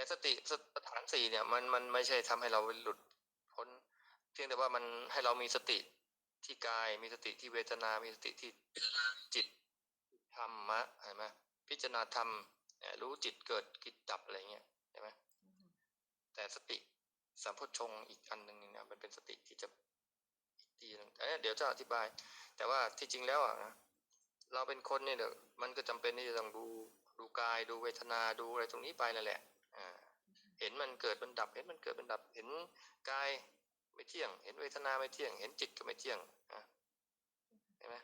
แต่สติสถานสี่เนี่ยมันมันไม่ใช่ทำให้เราหลุดพ้น เพียงแต่ว่ามันให้เรามีสติที่กายมีสติที่เวทนา มีสติที่จิตธรรมะเห็นไหมพิจารณาธรรมรู้จิตเกิดกิจดับอะไรเงี้ยเห็นไหมแต่สติสัมโพชงอีกอันหนึ่งเนี่นะมันเป็นสติที่จะอีอันนี้เดี๋ยวจะอธิบาย แต่ว่าที่จริงแล้วอะนะเราเป็นคนเนี่ยเดี๋ยวมันก็จำเป็นที่จะต้องดูดูกายดูเวทนาดูอะไรตรงนี้ไปนั่นแหละ เห็นมันเกิดมันดับ เห็นมันเกิดมันดับ เห็นกายไม่เที่ยง เห็นเวทนาไม่เที่ยง เห็นจิตก็ไม่เที่ยงอะเห็นไหม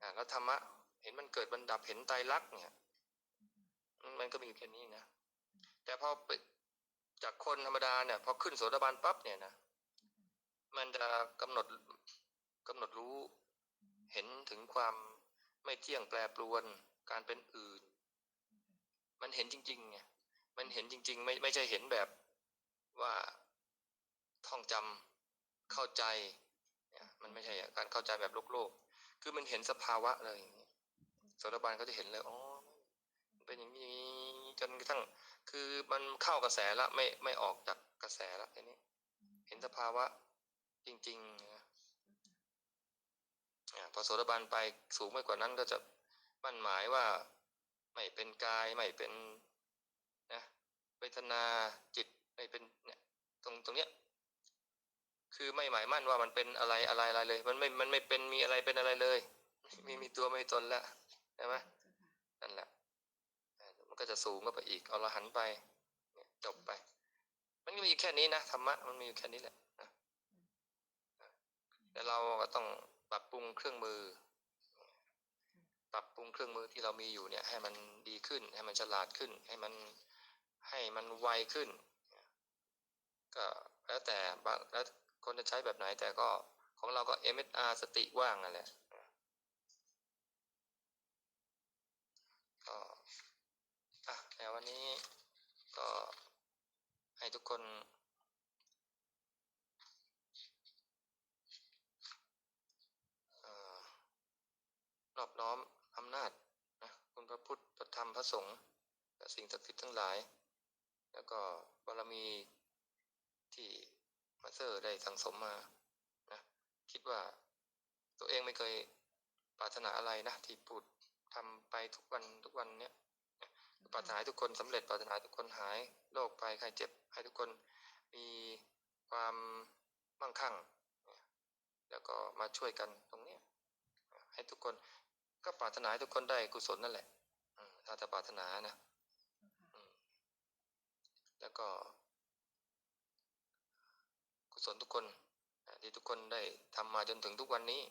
อ่าแล้วธรรมะ เห็นมันเกิดมันดับ เห็นไตรลักษณ์เนี่ย มันก็มีอยู่แค่นี้นะ แต่พอจากคนธรรมดาเนี่ย พอขึ้นโสดาบันปั๊บเนี่ยนะ มันจะกำหนดกำหนดรู้ เห็นถึงความไม่เที่ยงแปรปรวน การเป็นอื่น มันเห็นจริงๆไง มันเห็นจริง ๆ ไม่ไม่ใช่เห็นแบบว่าท่องจำเข้าใจเนี่ยมันไม่ใช่การเข้าใจแบบโลกโลกๆคือมันเห็นสภาวะเลยอย่างนี้โสดาบันเขาจะเห็นเลยอ๋อเป็นอย่างนี้จนกระทั่งคือมันเข้ากระแสละไม่ไม่ออกจากกระแสละทีนี้ เห็นสภาวะจริงๆนะพอโสดาบันไปสูงไปกว่านั้นก็จะมั่นหมายว่า ไม่เป็นกายไม่เป็น เวทนาจิตไม่เป็นเนี่ยตรงตรงเนี้ยคือไม่หมายมั่นว่ามันเป็นอะไรอะไรอะไรเลย มันไม่มันไม่เป็นมีอะไรเป็นอะไรเลย มีมีตัวไม่ตนล้วใช่ไหมนั่นแหละมันก็จะสูงก็ไปอีกเอาละหันไปเนี่ยจบไป มันก็มีอยู่แค่นี้นะธรรมะมันมีอยู่แค่นี้แหละแต่เราก็ต้องปรับปรุงเครื่องมือ ปรับปรุงเครื่องมือที่เรามีอยู่เนี่ย ให้มันดีขึ้น ให้มันฉลาดขึ้น ให้มัน ให้มันไวขึ้น ก็แล้วแต่แล้วคนจะใช้แบบไหนแต่ก็ของเราก็ MSR สติว่างนั่นแหละก็อะแต่วันนี้ก็ให้ทุกคนเอ่อนอบน้อมอำนาจนะคุณพระพุทธพระธรรมพระสงฆ์และสิ่งศักดิ์สิทธิ์ทั้งหลาย แล้วก็บารมีที่มาสเตอร์ได้สั่งสมมานะคิดว่าตัวเองไม่เคยปรารถนาอะไรนะที่พูดทำไปทุกวันทุกวันเนี้ยนะปรารถนาให้ทุกคนสำเร็จปรารถนาให้ทุกคนหายโรคภัยไข้เจ็บให้ทุกคนมีความมั่งคั่งนะแล้วก็มาช่วยกันตรงเนี้ยนะให้ทุกคนก็ปรารถนาให้ทุกคนได้กุศลนั่นแหละอืมถ้าจะปรารถนานะอืม แล้วก็กุศลทุกคนที่ทุกคนได้ทำมาจนถึงทุกวันนี้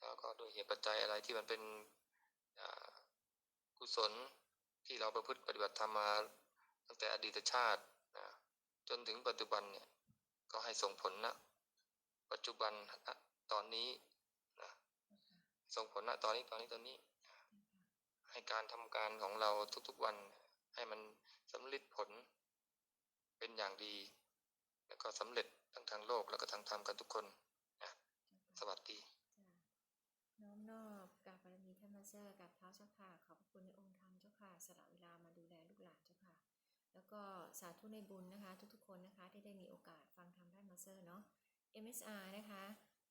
แล้วก็ด้วยเหตุปัจจัยอะไรที่มันเป็นกุศลที่เราประพฤติปฏิบัติทำมาตั้งแต่อดีตชาตินะจนถึงปัจจุบันเนี่ยก็ให้ส่งผลนะปัจจุบันตอนนี้นะส่งผลณตอนนี้ตอนนี้ตอนนี้ ให้การทำการของเราทุกๆวันให้มัน สำลิดผลเป็นอย่างดี แล้วก็สำเร็จทั้งทางโลกแล้วก็ทางธรรมกันทุกคนนะสวัสดีน้อมนอบกราบบารมีท่านมาเซอร์กับเท้าเจ้าค่ะ ขอบพระคุณในองค์ธรรมเจ้าค่ะสละเวลามาดูแลลูกหลานเจ้าค่ะ แล้วก็สาธุในบุญนะคะ ทุกๆคนนะคะที่ได้มีโอกาสฟังธรรมท่านมาเซอร์เนาะ MSR นะคะ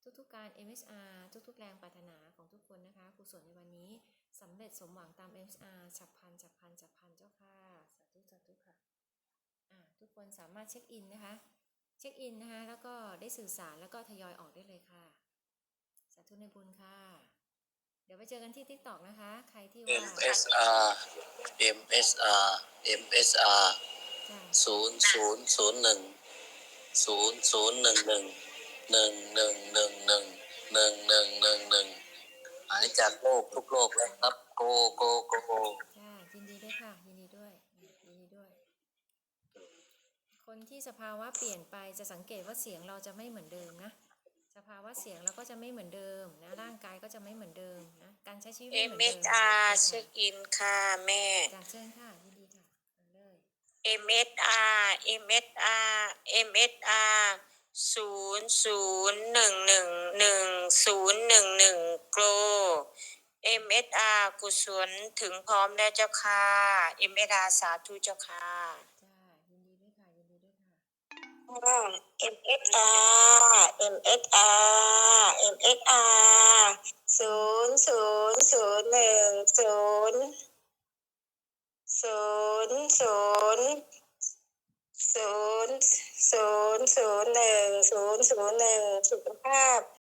ทุกๆการ MSR ทุกๆแรงปรารถนาของทุกคนนะคะกุศลในวันนี้สำเร็จสมหวังตาม MSR ฉับพลันฉับพลันฉับพลันเจ้าค่ะสาธุสาธุค่ะอ่าทุกคนสามารถเช็คอินนะคะ เช็คอินนะคะแล้วก็ได้สื่อสารแล้วก็ทยอยออกได้เลยค่ะ สาธุในบุญค่ะ เดี๋ยวไปเจอกันที่ TikTok นะคะ ใครที่ว่า MSR MSR MSR จ้าศูนย์ศูนย์ศูนย์หนึ่งศูนย์ศูนย์หนึ่งหนึ่งหนึ่งหนึ่งหนึ่ง จากโลกทุกโลกแล้วครับ โกโกโกโกจ้ายินดีด้วยค่ะ ยินดีด้วยอืมยินดีด้วย คนที่สภาวะเปลี่ยนไปจะสังเกตว่าเสียงเราจะไม่เหมือนเดิมนะ สภาวะเสียงเราก็จะไม่เหมือนเดิมนะ ร่างกายก็จะไม่เหมือนเดิมนะ การใช้ชีวิตไม่เหมือนเดิม MSR เช็คอินค่ะแม่ จ้าเชิญค่ะ ยินดีค่ะเอาเลย MSR MSR MSR ศูนย์ศูนย์หนึ่งหนึ่งหนึ่ง ศูนย์หนึ่งหนึ่งโกล MSR กุศลถึงพร้อมแล้วเจ้าค่ะ MSR สาธุเจ้าค่ะจ้ายินดีด้วยค่ะยินดีด้วยค่ะ MSR MSR MSR ศูนย์ศูนย์ศูนย์หนึ่งศูนย์ศูนย์ศูนย์ศูนย์ศูนย์ศูนย์หนึ่งศูนย์ศูนย์หนึ่งสุขภาพ